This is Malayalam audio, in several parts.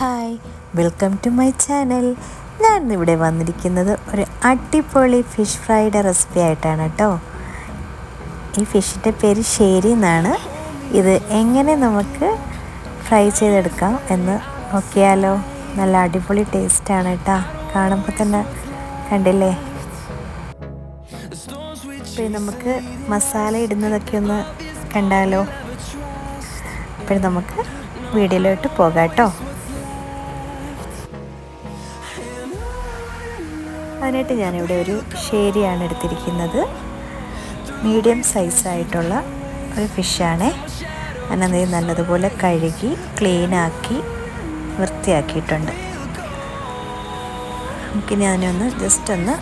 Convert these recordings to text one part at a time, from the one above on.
Hi welcome to my channel ഞാൻ ഇവിടെ വന്നിരിക്കുന്നത് ഒരു അടിപൊളി ഫിഷ് ഫ്രൈയുടെ റെസിപ്പി ആയിട്ടാണ് കേട്ടോ ഈ ഫിഷിന്റെ പേര് ഷേരി എന്നാണ്. ഇത് എങ്ങനെ നമുക്ക് ഫ്രൈ ചെയ്തെടുക്കാം എന്ന് നോക്കിയാലോ. നല്ല അടിപൊളി ടേസ്റ്റാണ് കേട്ടോ കാണുമ്പോൾ തന്നെ കണ്ടില്ലേ? നമുക്ക് മസാല ഇടുന്നതൊക്കെ ഒന്ന് കണ്ടാലോ. അപ്പോൾ നമുക്ക് വീഡിയോയിലോട്ട് പോകാം കേട്ടോ അതിനായിട്ട് ഞാനിവിടെ ഒരു ഷേരിയാണ് എടുത്തിരിക്കുന്നത്. മീഡിയം സൈസായിട്ടുള്ള ഒരു ഫിഷാണ് അതിനത് നല്ലതുപോലെ കഴുകി ക്ലീനാക്കി വൃത്തിയാക്കിയിട്ടുണ്ട്. നമുക്കിനി അതിനൊന്ന് ജസ്റ്റ് ഒന്ന്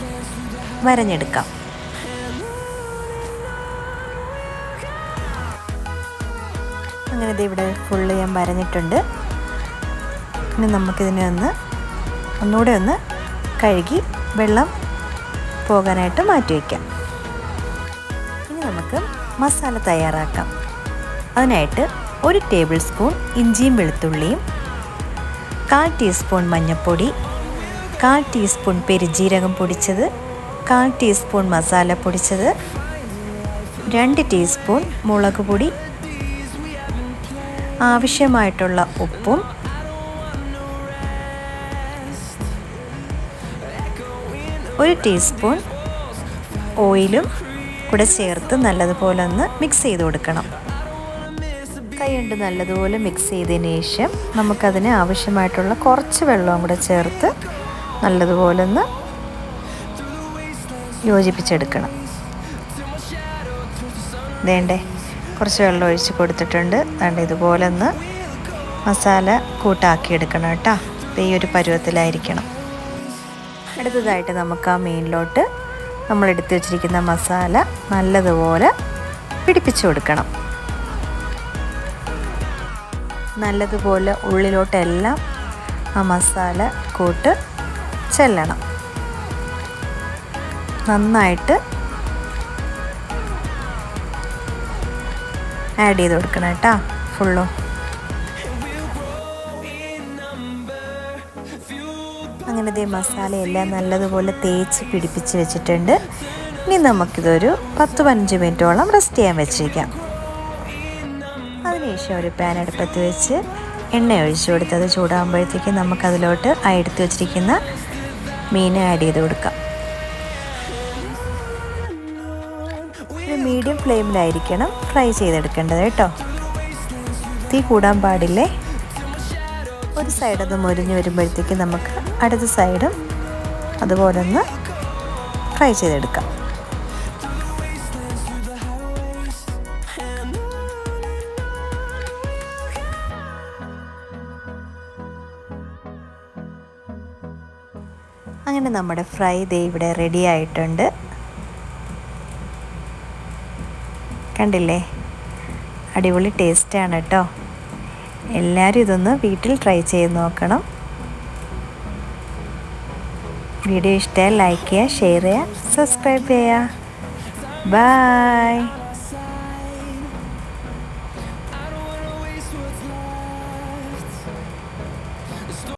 വരഞ്ഞെടുക്കാം. അങ്ങനെ ഇത് ഇവിടെ ഫുള്ള് ഞാൻ വരഞ്ഞിട്ടുണ്ട്. ഇനി നമുക്കിതിനെ ഒന്ന് ഒന്നുകൂടെ ഒന്ന് കഴുകി വെള്ളം പോകാനായിട്ട് മാറ്റി വയ്ക്കാം. ഇനി നമുക്ക് മസാല തയ്യാറാക്കാം. അതിനായിട്ട് ഒരു ടേബിൾ സ്പൂൺ ഇഞ്ചിയും വെളുത്തുള്ളിയും കാൽ ടീസ്പൂൺ മഞ്ഞൾപ്പൊടി കാൽ ടീസ്പൂൺ പെരുജീരകം പൊടിച്ചത് കാൽ ടീസ്പൂൺ മസാല പൊടിച്ചത് രണ്ട് ടീസ്പൂൺ മുളക് പൊടി ആവശ്യമായിട്ടുള്ള ഉപ്പും ഒരു ടീസ്പൂൺ ഓയിലും കൂടെ ചേർത്ത് നല്ലതുപോലെ ഒന്ന് മിക്സ് ചെയ്ത് കൊടുക്കണം. കൈ കൊണ്ട് നല്ലതുപോലെ മിക്സ് ചെയ്തതിന് ശേഷം നമുക്കതിന് ആവശ്യമായിട്ടുള്ള കുറച്ച് വെള്ളവും കൂടെ ചേർത്ത് നല്ലതുപോലെ ഒന്ന് യോജിപ്പിച്ചെടുക്കണം. വേണ്ടേ കുറച്ച് വെള്ളം ഒഴിച്ച് കൊടുത്തിട്ടുണ്ട്. അതുകൊണ്ട് ഇതുപോലെ ഒന്ന് മസാല കൂട്ടാക്കിയെടുക്കണം കേട്ടോ. ഈ ഒരു പരുവത്തിലായിരിക്കണം. അടുത്തതായിട്ട് നമുക്ക് ആ മീനിലോട്ട് നമ്മൾ എടുത്തു വച്ചിരിക്കുന്ന മസാല നല്ലതുപോലെ പിടിപ്പിച്ചു കൊടുക്കണം. നല്ലതുപോലെ ഉള്ളിലോട്ടെല്ലാം ആ മസാല കൂട്ട് ചെല്ലണം. നന്നായിട്ട് ആഡ് ചെയ്ത് കൊടുക്കണം കേട്ടോ ഫുള്ളും അങ്ങനെ ഇതേ മസാലയെല്ലാം നല്ലതുപോലെ തേച്ച് പിടിപ്പിച്ച് വെച്ചിട്ടുണ്ട്. ഇനി നമുക്കിതൊരു പത്ത് പതിനഞ്ച് മിനിറ്റോളം റെസ്റ്റ് ചെയ്യാൻ വെച്ചിരിക്കാം. അതിനുശേഷം ഒരു പാൻ അടുപ്പത്ത് വെച്ച് എണ്ണ ഒഴിച്ച് അത് ചൂടാകുമ്പോഴത്തേക്ക് നമുക്കതിലോട്ട് ആ എടുത്ത് വെച്ചിരിക്കുന്ന മീൻ ആഡ് ചെയ്ത് കൊടുക്കാം. ഒരു മീഡിയം ഫ്ലെയിമിലായിരിക്കണം ഫ്രൈ ചെയ്തെടുക്കേണ്ടത് കേട്ടോ. തീ കൂടാൻ പാടില്ലേ? ഒരു സൈഡ് ഒന്ന് മുരിഞ്ഞ് വരുമ്പോഴത്തേക്ക് നമുക്ക് അടുത്ത സൈഡും അതുപോലെ ഒന്ന് ഫ്രൈ ചെയ്തെടുക്കാം. അങ്ങനെ നമ്മുടെ ഫ്രൈ ദേ ഇവിടെ റെഡി ആയിട്ടുണ്ട്. കണ്ടില്ലേ? അടിപൊളി ടേസ്റ്റാണ് കേട്ടോ എല്ലാവരും ഇതൊന്ന് വീട്ടിൽ ട്രൈ ചെയ്ത് നോക്കണം. വീഡിയോ ഇഷ്ടമായി ലൈക്ക് ചെയ്യുക ഷെയർ ചെയ്യുക സബ്സ്ക്രൈബ് ചെയ്യുക. ബായ്